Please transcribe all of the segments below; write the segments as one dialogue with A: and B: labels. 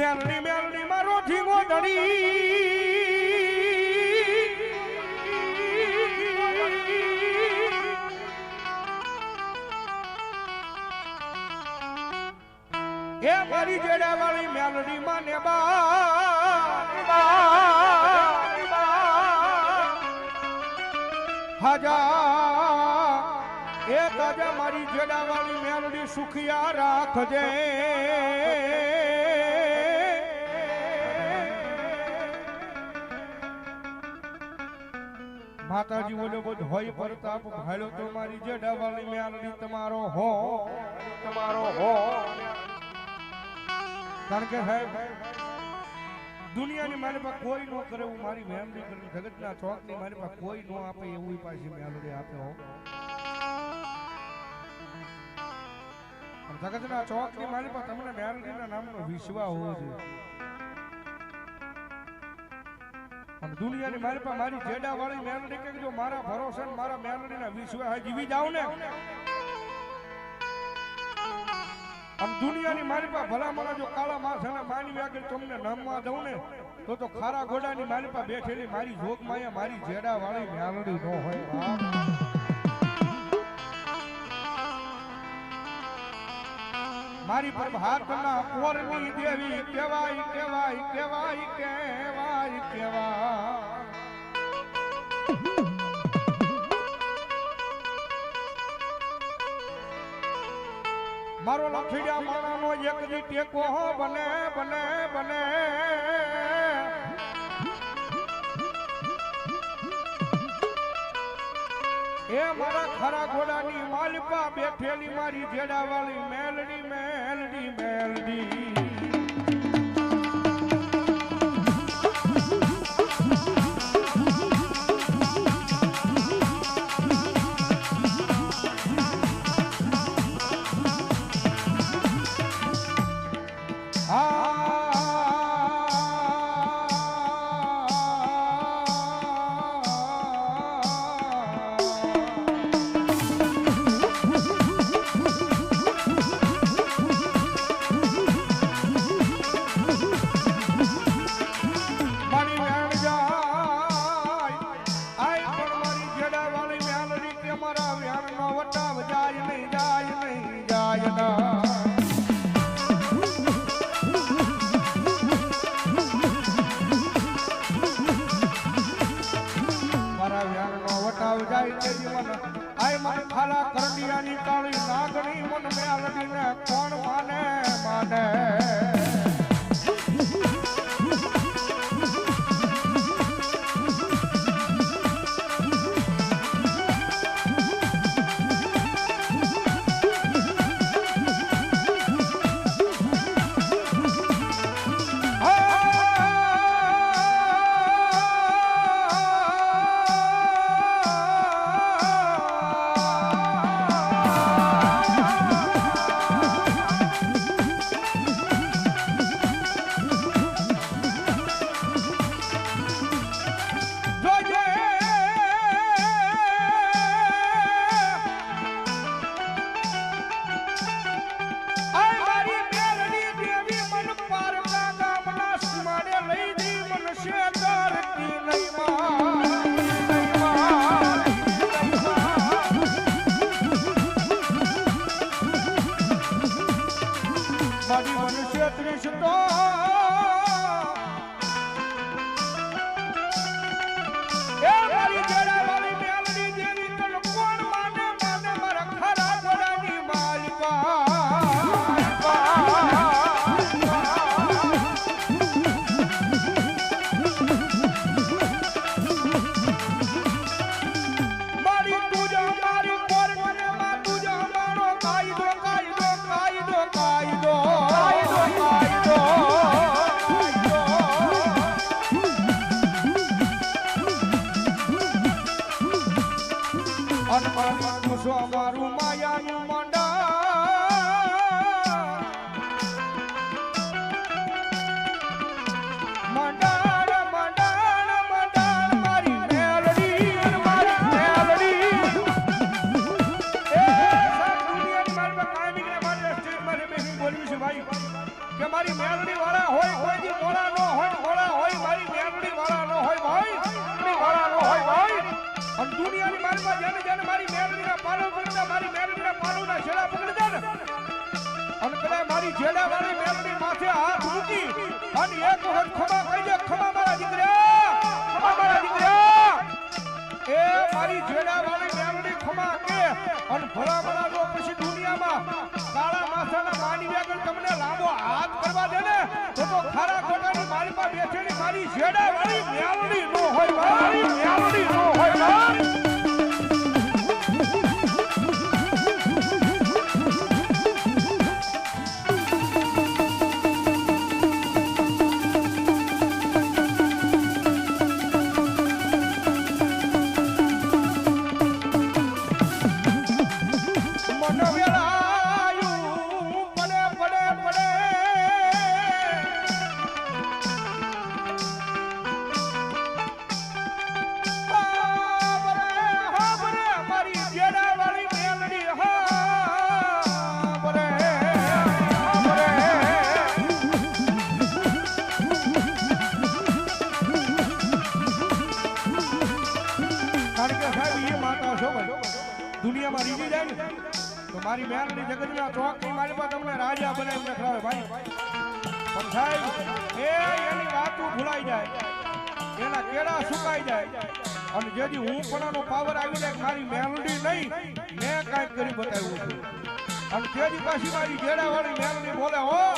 A: મેલડી મેલડી મારો ધીમો ધડી એ મારી જેડા વાળી મેલડી માને બા હજા એ મારી જેડા વાળી મેલડી સુખિયા રાખજે. માતાજી બોલ્યો બધો હોય પ્રતાપ ભાઈલો તમારી જે જેડા વાળી તમારો હો. તમારો હો. કારણ કે સાહેબ દુનિયાની મારી પાસે કોઈ ન કરે એવું મારી મહેમદી કરી જગતના ચોકની મારી પાસે કોઈ ન આપે એવું પાછી મેલડી આપે હો. જગતના ચોકની મારી પાસે તમને મેલડીના નામનો વિશ્વા હોવો જોઈએ. અને દુનિયાની મારી પાસે મારી જેડા વાળી મેલડી કે જો મારા ભરોસે મારા મેલડીના વિશ્વાસ જીવી જાવ ને. આમ દુનિયાની મારી પાસે ભલામણા જો કાળા માસ અને માની આગળ તમને નમવા દઉં ને, તો તો ખારા ઘોડાની મારી પાસે બેઠેલી મારી જોગ માયા, મારી જેડા વાળી મેલડી નો હોય. મારી પર હાથના કોરની દેવી કેવાય કેવાય કેવાય કેવાય કેવા મારો લખીડા માણાનો એક દી ટેકો બને બને બને. એ મારા ખરા ઘોડાની માલપા બેઠેલી મારી જેડા વાળી મેલડી મેલડી મેલડી. પકડતા મારી મેલડીના પાલોના છેડા પકડી દે ને. અને પેલા મારી જેડા વાળી મેલડી માથે હાથ મૂકી અને એક વખત ખમા કહી દે. ખમા મારા દીકરા ખમા મારા દીકરા. એ મારી જેડા વાળી મેલડી ખમા કે અને ભલા ભલા જો પછી દુનિયામાં કાળા માથાના માની આગળ તમને લાંબો હાથ કરવા દે ને. તો ખારા ખોટાની મારી પાસે બેઠેલી મારી જેડા વાળી મેલડી નો હોય મારી પાસે તમને રાજા બનાવી રખાવે ભાઈ. સાહેબ, એ એની વાતો ભૂલાઈ જાય. એના કેળા સુકાઈ જાય. અને જેથી હું પણ પાવર આવી જાય મારી મેલડી નહીં, મેં કાંઈક કરી બતાવ્યું છે. અને તેજી પાછી મારી જેડાવાળી મેલડી બોલે, હો.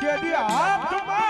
A: જેથી હાથમાં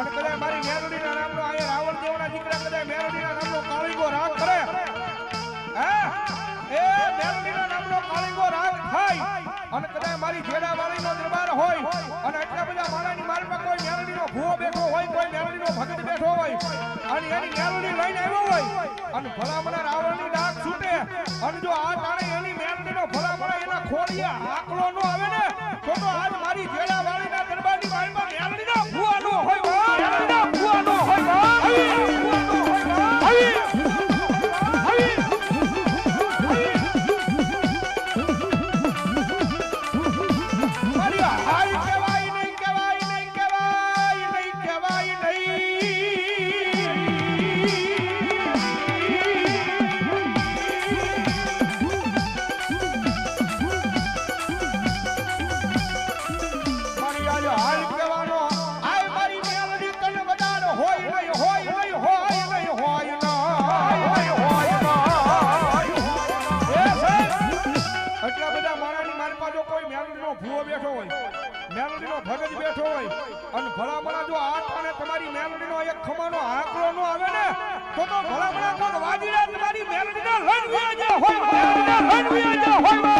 A: અને હોય અને એટલા બધા કોઈ મેલડીનો ભૂવો બેઠો હોય, કોઈ મેલડીનો ભગત બેઠો હોય, અને એની મેલડી લઈને આવ્યો હોય, અને ભલામણા રાવણની ડાક છૂટે. અને જો આ ટાણે એની મેલડીનો ભલામણા એના ખોળીએ આકલો નો આવે ને, તો તો આજ મારી જેડા એક ખમાનો આકરો નો આવે ને, તો તો ભલા ભલા કોણ વાજીડા તમારી મેલડીને લઈને વ્યાજે હોય મેલડીને લઈને વ્યાજે હોય.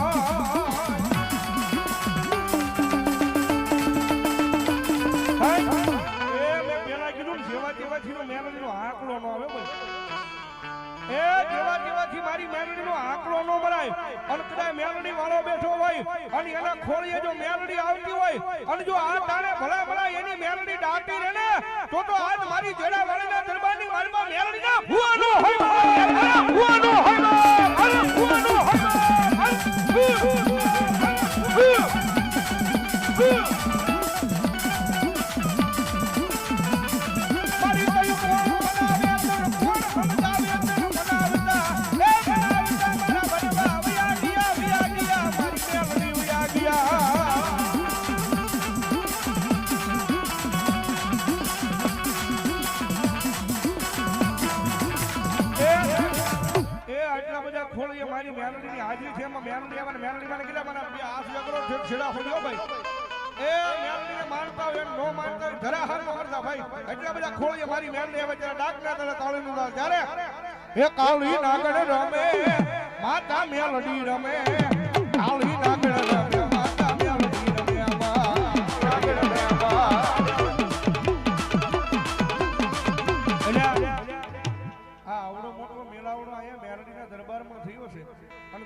A: કિનાર હે? એ મેં પેલા કીધું ને આંકડો ન મારી ભરાય અને કદાચ મેલડી વાળો બેઠો હોય એના ખોળીએ જો મેલડી આવતી હોય અને જો એની મેલડી દાટી રહે ને તો મારી જેડા વાળીના દરબારની ભુવાનો હોય મારી મેલડીની હાજરી છે એમાં મેલડી આવે મેલડી માં કીધા મને આ જગરો ઠેક છેડા ફર્યો ભાઈ. એ મેલડીને માનતા હોય નો માનતા ધરા હાર કરતા ભાઈ. એટલા બધા ખોળીએ મારી મેલડી આવે ત્યારે ડાક ના તળે તાળી નું ત્યારે એ કાળી નાગડ રમે, માતા મેલડી રમે, કાળી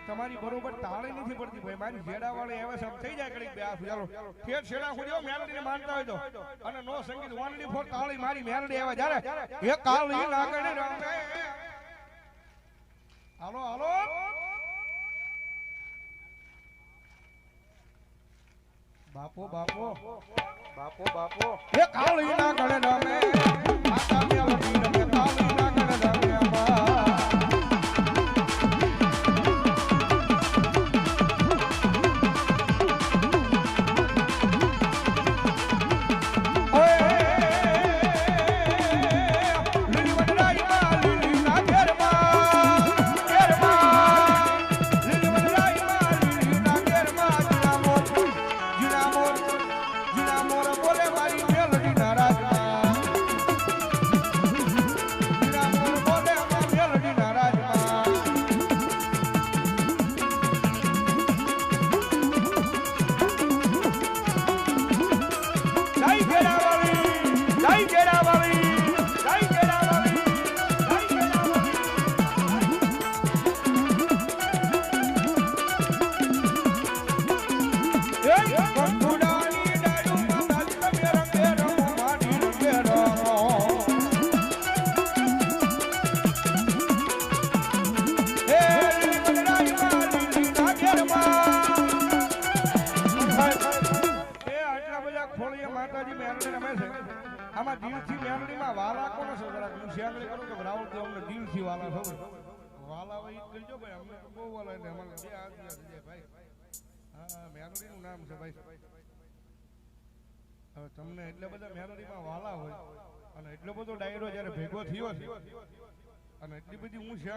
A: તમારી બરોબર તાળી નથી પડતી ભાઈ. મારી જેડાવાળી આવે એવા આમ થઈ જાય કડીક બે હાથ. ચાલો. ઠેઠ છેડા ખોલ્યો મેરડીને માનતા હોય તો. અને નો સંગીત વાનડી ફોર તાળી મારી મેલડી એવા. જ્યારે એ કાળી લાગણે રમે. હાલો હાલો. બાપો બાપો. બાપો બાપો. એ કાળી ના ગણે રમે માતા મેલડી માતાજી મેરડી રમે છે, આમાં દિલથી મેરડીમાં વાલા કોણ છે જરા વિષયાંગળી કરો કે રાવણ તો અમને દિલથી વાલા છો વાલા હોય કરજો ભાઈ, અમને તો બહુ વાલા એટલે અમારે બે હાથ જાય ભાઈ. હા મેરડીનું નામ છે ભાઈ. હવે તમને એટલે બધા મેરડીમાં વાલા હોય અને એટલો બધો ડાયરો જ્યારે ભેગો થયો છે અને એટલી બધી હું શ્યાંગ